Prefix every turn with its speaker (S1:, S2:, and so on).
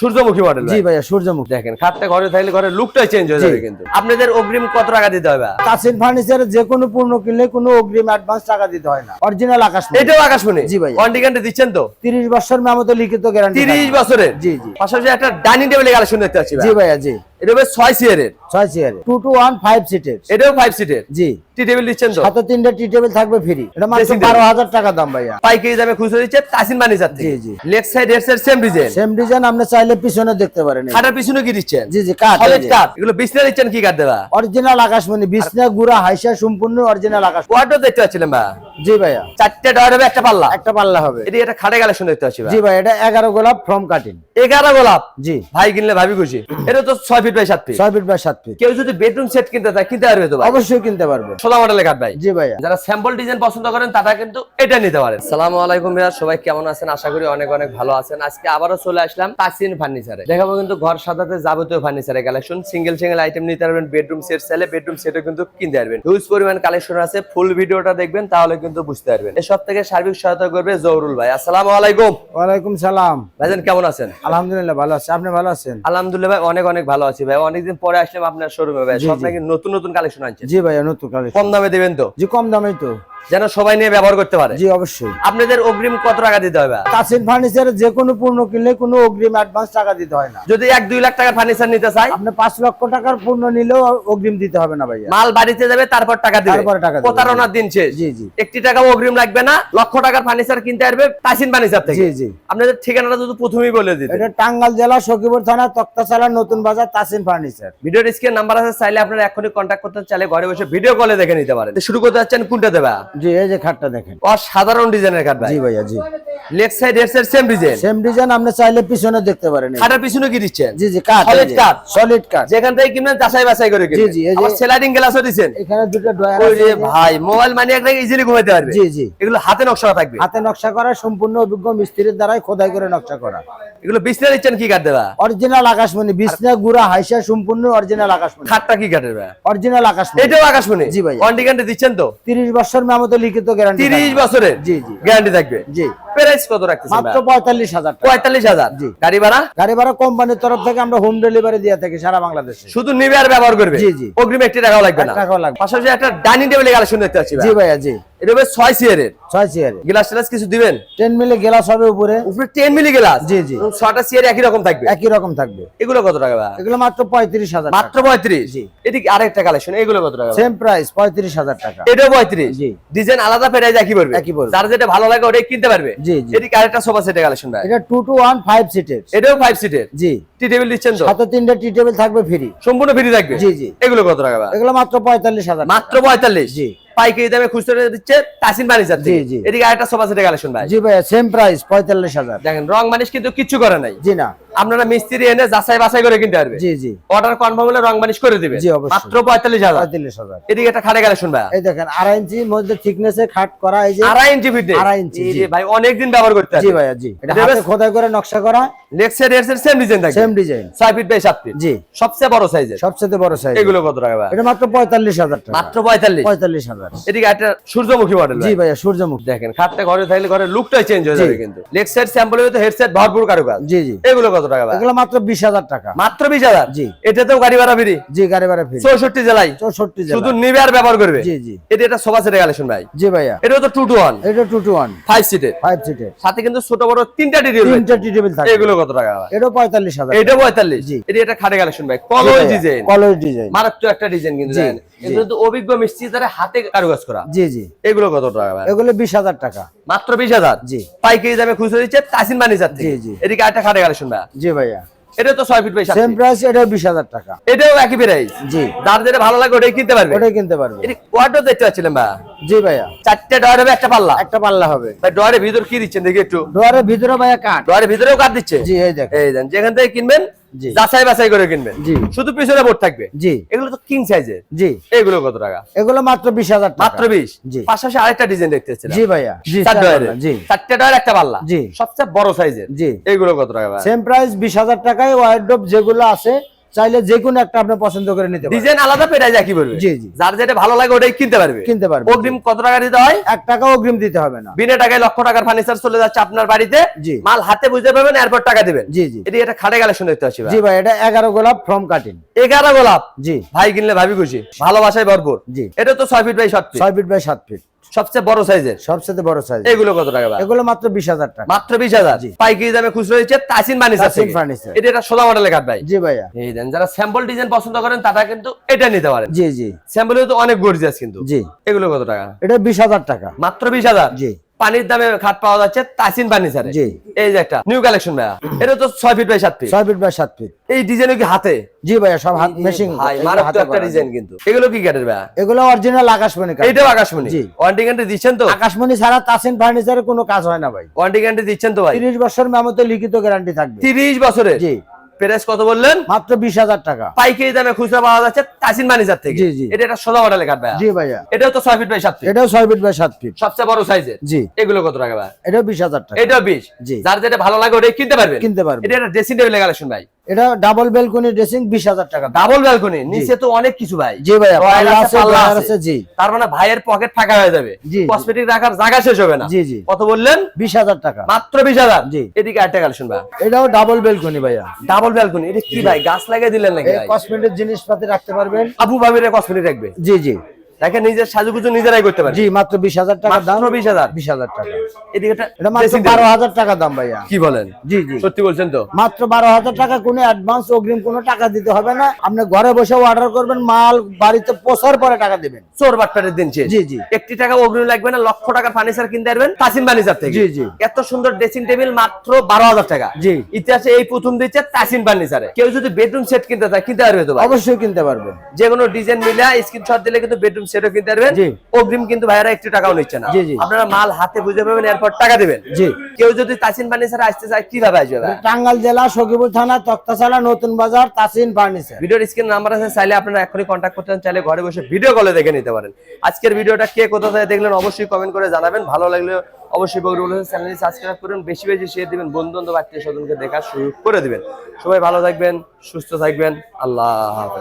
S1: সূর্যমুখী মডেল
S2: জি ভাইয়া সূর্যমুখী।
S1: দেখেন খাটটা ঘরে থাকলে ঘরের লুকটাই চেঞ্জ হয়ে যাবে কিন্তু। আপনাদের অগ্রিম কত টাকা দিতে হবে
S2: তাসিন ফার্নিচারে যে কোনো পণ্য কিনলে কোনো অগ্রিম অ্যাডভান্স টাকা দিতে হয় না। অরিজিনাল আকাশ
S1: এটাও আকাশমণি?
S2: জি ভাইয়া।
S1: ওয়ারেন্টি গ্যারান্টি দিচ্ছেন তো?
S2: তিরিশ বছর মেমতো লিখিত গ্যারান্টি
S1: তিরিশ বছরের?
S2: জি জি।
S1: পাশাপাশি একটা ডাইনিং টেবিলের কালেকশন দেখতে পাচ্ছি ভাই।
S2: জি ভাইয়া জি।
S1: এটা হবে 6 সিয়ারের
S2: ছয় chair two two one five সিটের
S1: এটাও ফাইভ সিটের
S2: জি।
S1: টি টেবিল দিচ্ছেন তো?
S2: সাথে তিনটা টি টেবিল থাকবে ফ্রি এটা মাত্র। বারো হাজার টাকা দাম ভাইয়া।
S1: পাইকারি দামে খুচরো দিচ্ছে তাসিন
S2: জি, জি।
S1: Left side same design
S2: same design আপনি চাইলে পিছনে দেখতে পারেন
S1: খাটার পিছনে কি দিচ্ছেন?
S2: জি জি কাঠ।
S1: সলিড কাঠ। এগুলো বিছনা দিচ্ছেন কি কাঠ
S2: অরিজিনাল আকাশমণি বিছনা গুড়া হাইসা সম্পূর্ণ অরিজিনাল আকাশ।
S1: ওয়ার্ডও দেখতে পাচ্ছিলাম বা
S2: জি ভাইয়া।
S1: চারটে ডয়ার হবে একটা পাল্লা।
S2: একটা পাল্লা হবে।
S1: এটি একটা খাটে কালেকশন দেখতে পাচ্ছি ভাই।
S2: জি ভাই এটা এগারো গোলাপ ফ্রম কাটিং
S1: এগারো গোলাপ?
S2: জি।
S1: ভাই কিনলে ভাবি খুশি। এটা তো ছয় ফিট বাই সাত ফিট
S2: ছয় ফিট বাই সাত ফিট
S1: কেউ যদি বেডরুম সেট কিনতে চায় কিনতে পারবে তো ভাই?
S2: অবশ্যই কিনতে পারবে।
S1: সোলা মডেলের কাঠ ভাই।
S2: জি ভাইয়া।
S1: যারা স্যাম্পল ডিজাইন পছন্দ করেন তারা কিন্তু এটা নিতে পারেন। সালামু আলাইকুম ভাইয়া সবাই কেমন আছেন? আশা করি অনেক অনেক ভালো আছেন। আজকে আবারও চলে আসলাম তাসিন ফার্নিচারে দেখাবো কিন্তু ঘর সাজাতে যাবতীয় ফার্নিচারের কালেকশন সিঙ্গেল সিঙ্গেল আইটেম নিতে পারবেন বেডরুম সেট চাইলে বেডরুম সেটও কিন্তু কিনতে পারবেন। হিউজ পরিমাণ কালেকশন আছে। ফুল ভিডিওটা দেখবেন তাহলে কিন্তু বুঝতে পারবেন। এসব থেকে সার্বিক সহায়তা করবে জহরুল ভাই। আসসালামু আলাইকুম।
S2: ওয়ালাইকুম সালাম।
S1: ভাইজান কেমন আছেন?
S2: আলহামদুলিল্লাহ ভালো আছে। আপনি ভালো আছেন?
S1: আলহামদুলিল্লাহ ভাই অনেক অনেক ভালো আছি ভাই। অনেকদিন পরে আসলাম আপনার শোরুমে ভাই। সব নাকি নতুন নতুন কালেকশন আনছেন?
S2: জি ভাইয়া নতুন কালেকশন
S1: কম দামে দেবেন তো?
S2: জি কম দামেই তো।
S1: যেন সবাই নিয়ে ব্যবহার করতে পারে।
S2: জি অবশ্যই।
S1: আপনাদের অগ্রিম কত টাকা দিতে হবে?
S2: তাসিন ফার্নিচারে যে কোনো পণ্য কিনলে কোনো অগ্রিম অ্যাডভান্স টাকা দিতে হয় না।
S1: যদি এক দুই লাখ টাকার ফার্নিচার নিতে চাই?
S2: আপনি পাঁচ লক্ষ টাকার পণ্য নিলেও অগ্রিম দিতে হবে না ভাইয়া।
S1: মাল বাড়িতে যাবে তারপর টাকা দিবে।
S2: তারপরে টাকা।
S1: প্রতারণার দিন শেষ।
S2: জি জি।
S1: একটি টাকাও অগ্রিম লাগবে না লক্ষ টাকার ফার্নিচার কিনতে আসবে তাসিন ফার্নিচার থেকে।
S2: জি জি।
S1: আপনাদের ঠিকানাটা যদি প্রথমেই বলে দিতে
S2: এটা টাঙ্গাল জেলা সখীপুর থানা তক্তাশালা নতুন বাজার তাসিন ফার্নিচার
S1: ভিডিওর স্ক্রিন নাম্বার আছে চাইলে আপনারা এখনই কন্ট্যাক্ট করতে চাইলে ঘরে বসে ভিডিও কলে দেখে নিতে পারেন। শুরু করতে যাচ্ছেন কোনটা দেবা?
S2: জি এই যে খাটটা দেখেন।
S1: অসাধারণ ডিজাইনের ভাই।
S2: জি ভাইয়া জি।
S1: Left side head side same design
S2: same design আপনি চাইলে পিছনে দেখতে পারেন
S1: খাটার পিছনে কি দিচ্ছেন?
S2: জি জি কাঠ
S1: Solid কাঠ।
S2: সলিড কাঠ।
S1: যেখান থেকে কিনবেন যাচাই বাছাই করে কিনবেন।
S2: জি, এই যে-
S1: স্লাইডিং গ্লাসও দিচ্ছেন।
S2: এখানে দুটো ড্রয়ার আছে।
S1: ভাই মোবাইল মানি একটা ইজিলি ঘুমাইতে পারবে।
S2: জি জি।
S1: এগুলো হাতে নকশা থাকবে।
S2: হাতে নকশা করা সম্পূর্ণ অভিজ্ঞ মিস্ত্রির দ্বারাই খোদাই করে নকশা করা।
S1: এগুলো বিছনা দিচ্ছেন কি কাঠ দেবা?
S2: অরিজিনাল আকাশমণি বিছনা গুড়া হাইসা সম্পূর্ণ অরিজিনাল আকাশমণি।
S1: খাটটা কি কাঠের ভাই?
S2: অরিজিনাল আকাশমণি।
S1: এটাও আকাশমণি?
S2: জি ভাই।
S1: ওয়ারেন্টি গ্যারান্টি দিচ্ছেন তো?
S2: তিরিশ বছর মেমতো লিখিত গ্যারান্টি
S1: তিরিশ বছরের
S2: জি জি।
S1: গ্যারান্টি থাকবে?
S2: জি।
S1: প্রাইস কত রাখতেছেন
S2: মাত্র পঁয়তাল্লিশ হাজার টাকা।
S1: পঁয়তাল্লিশ হাজার?
S2: জি।
S1: গাড়ি ভাড়া?
S2: গাড়ি ভাড়া কোম্পানির তরফ থেকে আমরা হোম ডেলিভারি দিয়ে থাকি সারা বাংলাদেশে।
S1: শুধু নিবে আর ব্যবহার করবে?
S2: জি, জি।
S1: অগ্রিম একটি টাকাও লাগবে না।
S2: টাকাও লাগবে।
S1: পাশাপাশি একটা ডাইনিং টেবিলের কালেকশন দেখতে পাচ্ছি ভাই।
S2: জি ভাইয়া জি।
S1: এটা হবে ছয় সিয়ারের।
S2: ছয় চেয়ারে
S1: গ্লাস টেলাস কিছু দিবেন?
S2: টেন মিলে গেলাস হবে উপরে।
S1: উপরে টেন মিলি গ্লাস?
S2: জি, জি।
S1: ছটা সিয়ার একই রকম থাকবে?
S2: একই রকম থাকবে।
S1: এগুলো কত টাকা
S2: এগুলো মাত্র পঁয়ত্রিশ হাজার
S1: মাত্র পঁয়ত্রিশ?
S2: জি।
S1: এদিকে আরেকটা কালেকশন এগুলো কত টাকা
S2: সেম প্রাইস পঁয়ত্রিশ হাজার টাকা।
S1: এটাও পঁয়ত্রিশ?
S2: জি।
S1: ডিজাইন আলাদা প্রাইস একই পড়বে?
S2: একই পড়বে।
S1: যার যেটা ভালো লাগে ওটাই কিনতে পারবে?
S2: জি, জি।
S1: আরেকটা সোফা সেটের কালেকশন
S2: এটা টু টু ওয়ান ফাইভ সিটের
S1: এটাও ফাইভ সিটের
S2: জি।
S1: টি টেবিল দিচ্ছেন তো?
S2: সাথে তিনটা টি টেবিল থাকবে ফ্রি।
S1: সম্পূর্ণ ফ্রি থাকবে?
S2: জি, জি।
S1: এগুলো কত টাকা?
S2: এগুলো মাত্র পঁয়তাল্লিশ হাজার
S1: মাত্র পঁয়তাল্লিশ?
S2: জি।
S1: পাইকারি দামে খুচরো দিচ্ছে তাসিন ফার্নিচার
S2: জি, জি।
S1: এদিকে আরেকটা সোফা সেটের কালেকশন ভাই।
S2: জি ভাই সেম প্রাইস পঁয়তাল্লিশ হাজার।
S1: দেখেন রং মানিশ কিন্তু কিছু করে নাই।
S2: জি না।
S1: আপনারা মিস্ত্রি এনে যাচাই বাছাই করে কিনতে পারবে।
S2: জি জি।
S1: অর্ডার কনফার্ম হলে রং মানিশ করে দিবে
S2: জি, অবশ্যই।
S1: মাত্র পঁয়তাল্লিশ হাজার।
S2: পঁয়তাল্লিশ হাজার।
S1: এদিকে একটা খাটে কালেকশন ভাই
S2: এই দেখেন আড়াই ইঞ্চির মধ্যে থিকনেসে খাট করা এই যে
S1: আড়াই ইঞ্চি ফিটে
S2: আড়াই ইঞ্চি, জি।
S1: ভাই অনেকদিন ব্যবহার করতে
S2: জি ভাইয়া জি। এটা হাতে খোদাই করে নকশা করা।
S1: সাইড এর সেম ডিজাইন থাকে
S2: সেম ডিজাইন
S1: ছয় ফিট বাই সাত ফিট
S2: জি।
S1: সবচেয়ে বড় সাইজের
S2: সবচেয়ে বড় সাইজ
S1: এগুলো কত টাকা ভাই
S2: এটা মাত্র পঁয়তাল্লিশ হাজার টাকা।
S1: মাত্র পঁয়তাল্লিশ।
S2: পঁয়তাল্লিশ হাজার।
S1: এদিকে একটা সূর্যমুখী মডেল
S2: জি ভাইয়া। সূর্যমুখ।
S1: দেখেন খাটটা ঘরে থাকলে ঘরে লুকটাই চেঞ্জ হয়ে যাবে কিন্তু। সাইড স্যাম্পল হইতে হেডসেট ভরপুর কারুকাজ।
S2: জি জি।
S1: এগুলো কত টাকা
S2: এগুলো মাত্র বিশ হাজার টাকা।
S1: মাত্র বিশ হাজার?
S2: জি।
S1: এটাতেও গাড়ি ভাড়া ফ্রি?
S2: জি গাড়ি ভাড়া ফ্রি।
S1: চৌষট্টি জেলায়?
S2: চৌষট্টি
S1: শুধু নিবে আর ব্যবহার করবে?
S2: জি জি।
S1: এটা একটা সোফা সেটের কালেকশন ভাই।
S2: জি ভাইয়া।
S1: এটাও তো টু টু ওয়ান
S2: এটা টু টু ওয়ান
S1: ফাইভ সিটের
S2: ফাইভ সিটের
S1: সাথে কিন্তু ছোট বড় তিনটা
S2: টি টেবিল থাকে।
S1: এগুলো কত টাকা
S2: এটা পঁয়তাল্লিশ হাজার
S1: এটা পঁয়তাল্লিশ।
S2: জি।
S1: এটা খাটে কালেকশন ভাই। কলই ডিজাইন
S2: কলর ডিজাইন
S1: মারাত্মক একটা ডিজাইন কিন্তু অভিজ্ঞ মিস্ত্রি দ্বারা হাতে কারুকাজ করা।
S2: জি জি।
S1: এগুলো কত টাকা
S2: এগুলো বিশ হাজার টাকা।
S1: মাত্র বিশ হাজার?
S2: জি।
S1: পাইকারি দামে খুচরো দিচ্ছে তাসিন যাচ্ছে
S2: জি, জি।
S1: এদিকে একটা খাটে কালেকশন শুনবা।
S2: জি ভাইয়া।
S1: এটা তো ছয় ফিট বাই
S2: সেম প্রাইস এটাও বিশ হাজার টাকা।
S1: এটাও একই প্রাইস
S2: জি।
S1: যার যেটা ভালো লাগে ওটাই কিনতে পারবে।
S2: ওটাই কিনতে পারবে।
S1: এটি কোয়ার্টার দেখতে পাচ্ছিলাম ভাই
S2: জি ভাইয়া।
S1: চারটে ডয়ার হবে একটা পাল্লা?
S2: একটা পাল্লা হবে।
S1: ভাই ডয়ারের ভিতর কি দিচ্ছেন দেখি একটু।
S2: ডোয়ারের ভিতরে ভাইয়া কাঠ।
S1: ডয়ারের ভিতরেও কাট দিচ্ছে?
S2: জি এই দেখ
S1: এই দেন যেখান থেকে কিনবেন যাচাই বাছাই করে কিনবেন।
S2: জি।
S1: শুধু পিছনে বোর্ড থাকবে?
S2: জি।
S1: এগুলো তো কিং সাইজের
S2: জি।
S1: এগুলো কত টাকা?
S2: এগুলো মাত্র টাকা।
S1: মাত্র বিশ?
S2: জি।
S1: পাশাপাশি আরেকটা ডিজাইন দেখতে
S2: জি ভাইয়া।
S1: চার
S2: চার জি।
S1: চারটে ডয়ার একটা পাল্লা।
S2: জি।
S1: সবচেয়ে বড় সাইজের
S2: জি।
S1: এগুলো কত টাকা ভাই?
S2: সেম প্রাইস বিশ হাজার টাকায় যেগুলো আছে চাইলে যে কোনো একটা আপনি পছন্দ করে নিতে পারেন।
S1: ডিজাইন আলাদা পেটাই একই পড়বে
S2: জি, জি।
S1: যার যেটা ভালো লাগে ওটাই কিনতে পারবে।
S2: কিনতে পারবে
S1: অগ্রিম কত টাকা দিতে হয়?
S2: এক টাকা অগ্রিম দিতে হবে না।
S1: বিনা টাকায় লক্ষ টাকার ফার্নিচার চলে যাচ্ছে আপনার বাড়িতে।
S2: জি।
S1: মাল হাতে বুঝতে পারবেন এরপর টাকা দিবেন।
S2: জি জি।
S1: এটা একটা খাটে কালেকশন দেখতে পাচ্ছি ভাই।
S2: জি ভাই এটা এগারো গোলাপ ফ্রম কাটিং
S1: এগারো গোলাপ?
S2: জি।
S1: ভাই কিনলে ভাবি খুশি। ভালোবাসায় ভরপুর।
S2: জি।
S1: এটা তো ছয় ফিট বাই সাত ফিট
S2: ছয় ফিট বাই সাত ফিট
S1: সবচেয়ে বড় সাইজের?
S2: সবচেয়ে বড় সাইজ
S1: এগুলো কত টাকা
S2: এগুলো মাত্র বিশ হাজার টাকা।
S1: মাত্র বিশ হাজার? পাইকারি দামে খুচরো হয়েছে তাসিন ফার্নিচার
S2: তাসিন ফার্নিচার।
S1: এটা একটা সোজা মডেলের কাঠ ভাই।
S2: জি ভাইয়া।
S1: এই দেন যারা স্যাম্পল ডিজাইন পছন্দ করেন তারা কিন্তু এটা নিতে পারেন।
S2: জি জি।
S1: স্যাম্পল তো অনেক গর্জিয়াস কিন্তু।
S2: জি।
S1: এগুলো কত টাকা?
S2: এটা বিশ হাজার টাকা।
S1: মাত্র বিশ হাজার?
S2: জি।
S1: পানির দামে খাট পাওয়া যাচ্ছে তাসিন ফার্নিচারে।
S2: জি।
S1: এই যে একটা নিউ কালেকশন ভাইয়া। এটা তো ছয় ফিট বাই সাত ফিট
S2: ছয় ফিট বাই সাত ফিট
S1: এই ডিজাইন কি হাতে?
S2: জি ভাইয়া সব হাত মেশিং
S1: ভাই মারাত্মক একটা ডিজাইন কিন্তু। এগুলো কি কাঠের ভাইয়া?
S2: এগুলো অরিজিনাল আকাশমণি কাঠ।
S1: এইটাও আকাশমণি?
S2: জি।
S1: ওয়ারেন্টি গ্যারান্টি দিচ্ছেন তো?
S2: আকাশমণি ছাড়া তাসিন ফার্নিচারে কোনো কাজ হয় না ভাই।
S1: ওয়ারেন্টি গ্যারান্টি দিচ্ছেন তো ভাই?
S2: তিরিশ বছর মেমোতে লিখিত গ্যারান্টি থাকবে।
S1: তিরিশ বছরের?
S2: জি।
S1: প্রাইস কত বললেন?
S2: মাত্র বিশ হাজার টাকা।
S1: পাইকারি দামে খুচরা পাওয়া যাচ্ছে তাসিন ফার্নিচার থেকে।
S2: জি, জি।
S1: এটা একটা সোজা কাঠ ভাইয়া।
S2: জি ভাইয়া।
S1: এটাও তো ছয় ফিট বাই সাত ফিট
S2: এটাও ছয় ফিট বাই সাত ফিট
S1: সবচেয়ে বড় সাইজের
S2: জি।
S1: এগুলো কত টাকা ভাই
S2: এটাও বিশ হাজার টাকা।
S1: এটাও বিশ।
S2: জি।
S1: যার যেটা ভালো লাগে ওটাই কিনতে পারবেন।
S2: কিনতে পারবে
S1: এটা একটা ড্রেসিং টেবিল কালেকশন ভাই।
S2: এটা ডাবল বেলকনি ড্রেসিং বিশ হাজার টাকা।
S1: ডাবল ব্যালকনি নিচে তো অনেক কিছু ভাই।
S2: জি জি।
S1: তার মানে ভাইয়ের পকেট ফাঁকা হয়ে যাবে। কসমেটিক রাখার জায়গা শেষ হবে না।
S2: জি জি।
S1: কত বললেন?
S2: বিশ হাজার টাকা।
S1: মাত্র বিশ হাজার।
S2: জি।
S1: এদিকে একটা কালেকশন ভাই
S2: এটাও ডাবল বেলকনি ভাইয়া।
S1: ডাবল ব্যালকনি এটা কি ভাই গাছ লাগিয়ে দিলেন নাকি ভাই?
S2: কসমেটিক জিনিসপাতি রাখতে পারবেন।
S1: আবু ভাবির কসমেটিক রাখবে।
S2: জি জি।
S1: দেখেন নিজের সাজুগুজু নিজেরাই করতে পারে
S2: জি মাত্র বিশ হাজার টাকা দাম।
S1: মাত্র
S2: টাকা।
S1: এদিকে
S2: এটা মাত্র টাকা দাম ভাইয়া।
S1: কি বলেন?
S2: জি জি।
S1: সত্যি বলছেন তো?
S2: মাত্র বারো হাজার টাকা কোনো অ্যাডভান্স অগ্রিম কোনো টাকা দিতে হবে না। আপনি ঘরে বসে অর্ডার করবেন মাল বাড়িতে পৌঁছার পরে টাকা দিবেন।
S1: চোর বাটপাটের দিন শেষ।
S2: জি, জি।
S1: একটি টাকা অগ্রিম লাগবে না লক্ষ টাকার ফার্নিচার কিনতে পারবেন তাসিন ফার্নিচার থেকে।
S2: জি, জি।
S1: এত সুন্দর ড্রেসিং টেবিল মাত্র বারো হাজার টাকা।
S2: জি।
S1: ইতিহাসে এই প্রথম দিচ্ছে তাসিম ফার্নিচারে কেউ যদি বেডরুম সেট কিনতে চায় কিনতে পারবে তো
S2: অবশ্যই কিনতে পারবেন
S1: যে কোনো ডিজাইন মিলে স্ক্রিনশট দিলে কিন্তু বেডরুম সেটও কিনতে পারবেন। অগ্রিম কিন্তু ভাইয়ারা একটু টাকাও নিচ্ছে না। আপনারা মাল হাতে বুঝে পাবেন এরপর টাকা দিবেন। কেউ যদি তাসিন ফার্নিচার আসতে চায় কীভাবে আসবে ভাই?
S2: টাঙ্গাইল জেলা সখীপুর থানা তক্তাশালা নতুন বাজার তাসিন ফার্নিচার।
S1: ভিডিওর স্ক্রিন নাম্বার আছে চাইলে আপনারা এখনই কন্ট্যাক্ট করতে চাইলে ঘরে বসে ভিডিও কলে দেখে নিতে পারেন। আজকের ভিডিওটা কে কোথা থেকে দেখলেন অবশ্যই কমেন্ট করে জানাবেন। ভালো লাগলে অবশ্যই বগুড়া চ্যানেলটি সাবস্ক্রাইব করুন বেশি বেশি শেয়ার দিবেন বন্ধু বান্ধব আত্মীয় স্বজনকে দেখার সুযোগ করে দিবেন। সবাই ভালো থাকবেন সুস্থ থাকবেন আল্লাহ হাফেজ।